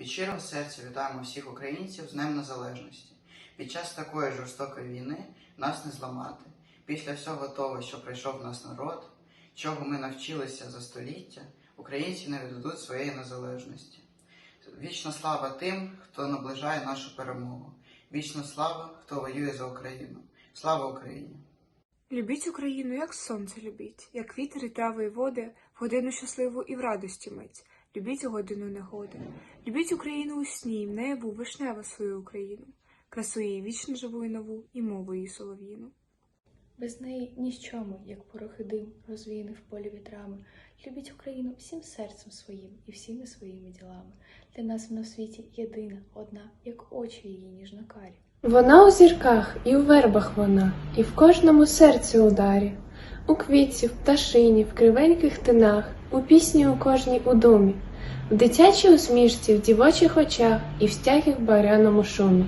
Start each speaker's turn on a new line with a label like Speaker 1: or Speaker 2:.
Speaker 1: Від щирого серця вітаємо всіх українців з Днем Незалежності. Під час такої жорстокої війни нас не зламати. Після всього того, що прийшов нас народ, чого ми навчилися за століття, українці не віддадуть своєї незалежності. Вічна слава тим, хто наближає нашу перемогу. Вічна слава, хто воює за Україну. Слава Україні!
Speaker 2: Любіть Україну, як сонце любіть, як вітер і трави і води, в годину щасливу і в радості мить. Любіть годину негоди. Любіть Україну у сні, в небу вишнева свою Україну, красу її вічно живу і нову, і мову її солов'їну.
Speaker 3: Без неї ніщо ми, як порох і дим, розвіяний в полі вітрами. Любіть Україну всім серцем своїм і всіми своїми ділами. Для нас вона в світі єдина, одна, як очі її ніжно-карі.
Speaker 4: Вона у зірках і у вербах вона, і в кожному серці ударі, у квітці, в пташині, в кривеньких тинах, у пісні у кожній у домі, в дитячій усмішці, в дівочих очах і в стягих баряному шумі.